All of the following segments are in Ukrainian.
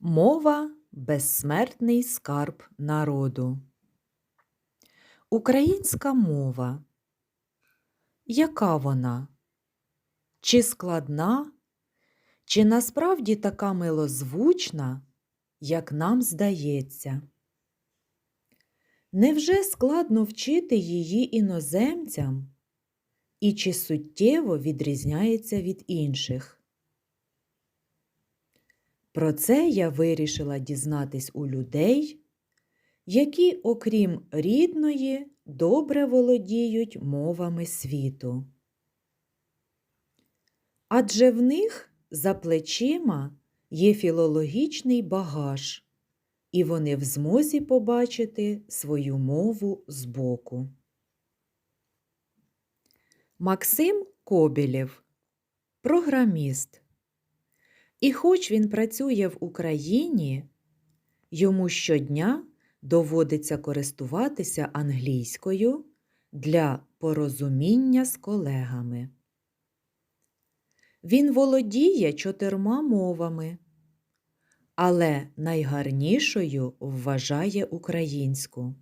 Мова безсмертний скарб народу. Українська мова. Яка вона? Чи складна, чи насправді така милозвучна, як нам здається? Невже складно вчити її іноземцям? І чи суттєво відрізняється від інших? Про це я вирішила дізнатись у людей, які, окрім рідної, добре володіють мовами світу. Адже в них за плечима є філологічний багаж, і вони в змозі побачити свою мову збоку. Максим Кобілєв, програміст. І хоч він працює в Україні, йому щодня доводиться користуватися англійською для порозуміння з колегами. Він володіє чотирма мовами, але найгарнішою вважає українську.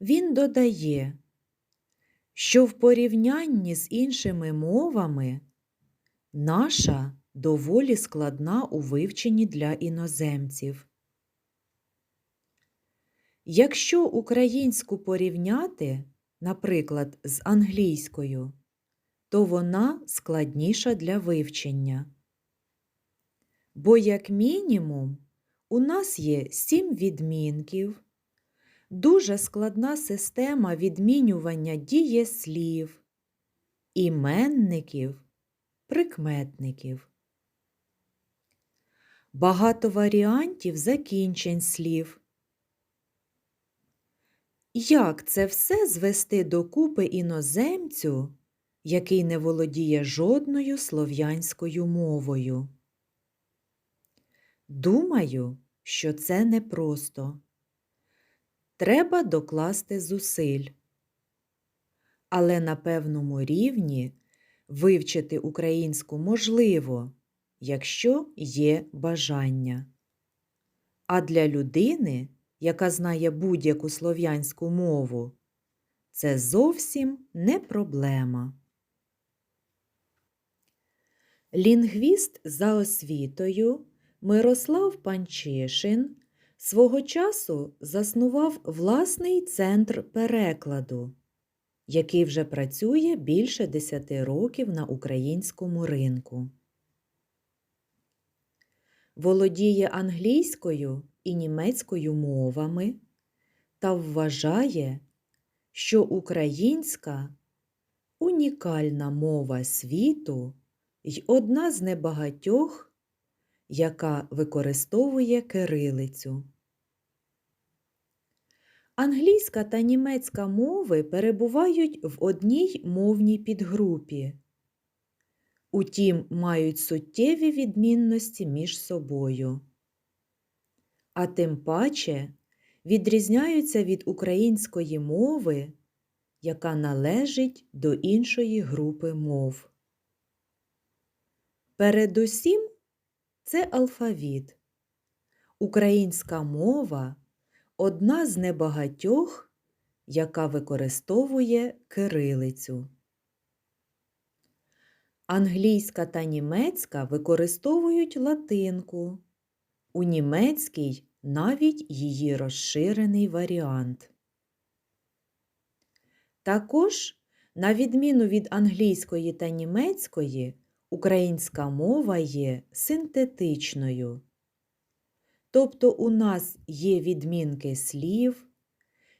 Він додає, що в порівнянні з іншими мовами Наша доволі складна у вивченні для іноземців. Якщо українську порівняти, наприклад, з англійською, то вона складніша для вивчення. Бо, як мінімум, у нас є сім відмінків, дуже складна система відмінювання дієслів, іменників прикметників. Багато варіантів закінчень слів. Як це все звести докупи іноземцю, який не володіє жодною слов'янською мовою? Думаю, що це непросто. Треба докласти зусиль. Але на певному рівні Вивчити українську можливо, якщо є бажання. А для людини, яка знає будь-яку слов'янську мову, це зовсім не проблема. Лінгвіст за освітою Мирослав Панчишин свого часу заснував власний центр перекладу який вже працює більше 10 років на українському ринку. Володіє англійською і німецькою мовами та вважає, що українська унікальна мова світу й одна з небагатьох, яка використовує кирилицю. Англійська та німецька мови перебувають в одній мовній підгрупі, утім мають суттєві відмінності між собою, а тим паче відрізняються від української мови, яка належить до іншої групи мов. Передусім це алфавіт. Українська мова одна з небагатьох, яка використовує кирилицю. Англійська та німецька використовують латинку, у німецькій навіть її розширений варіант. Також, на відміну від англійської та німецької, українська мова є синтетичною. Тобто у нас є відмінки слів,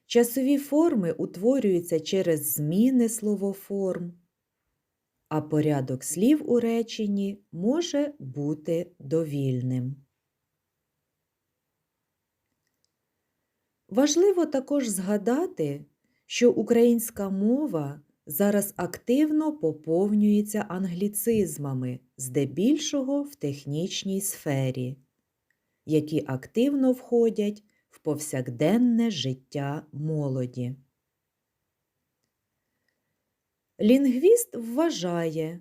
часові форми утворюються через зміни словоформ, а порядок слів у реченні може бути довільним. Важливо також згадати, що українська мова зараз активно поповнюється англіцизмами, здебільшого в технічній сфері які активно входять в повсякденне життя молоді. Лінгвіст вважає,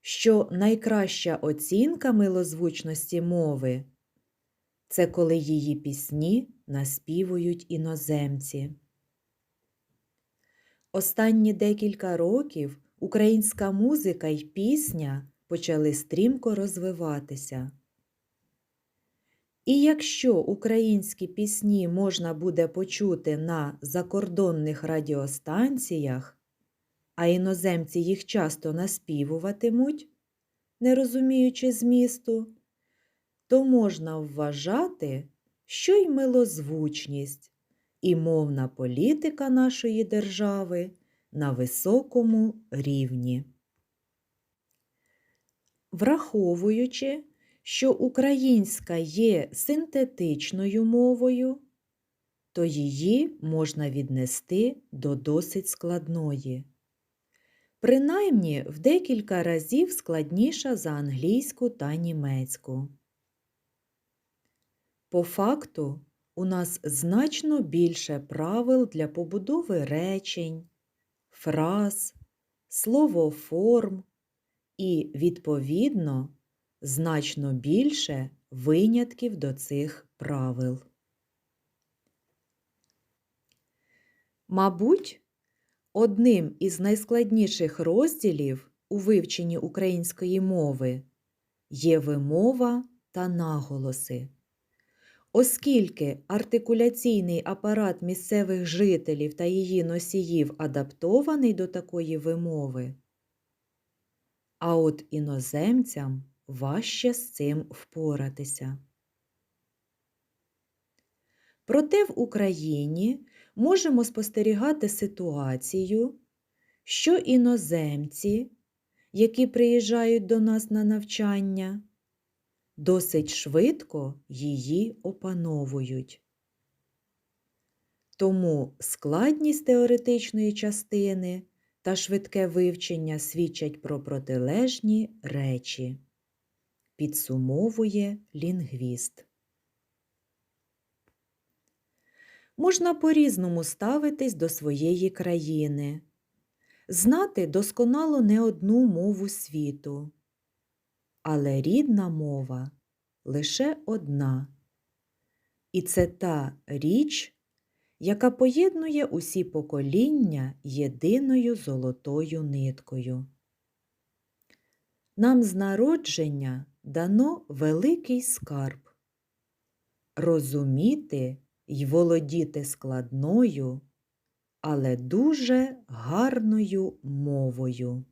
що найкраща оцінка милозвучності мови це коли її пісні наспівують іноземці. Останні декілька років українська музика й пісня почали стрімко розвиватися. І якщо українські пісні можна буде почути на закордонних радіостанціях, а іноземці їх часто наспівуватимуть, не розуміючи змісту, то можна вважати, що й милозвучність, і мовна політика нашої держави на високому рівні. Враховуючи, що українська є синтетичною мовою, то її можна віднести до досить складної. Принаймні в декілька разів складніша за англійську та німецьку. По факту, у нас значно більше правил для побудови речень, фраз, словоформ і, відповідно, значно більше винятків до цих правил. Мабуть, одним із найскладніших розділів у вивченні української мови є вимова та наголоси. Оскільки артикуляційний апарат місцевих жителів та її носіїв адаптований до такої вимови, а от іноземцям важче з цим впоратися. Проте в Україні можемо спостерігати ситуацію, що іноземці, які приїжджають до нас на навчання, досить швидко її опановують. Тому складність теоретичної частини та швидке вивчення свідчать про протилежні речі, підсумовує лінгвіст. Можна по-різному ставитись до своєї країни, знати досконало не одну мову світу. Але рідна мова лише одна. І це та річ, яка поєднує усі покоління єдиною золотою ниткою. Нам з народження дано великий скарб розуміти й володіти складною, але дуже гарною мовою.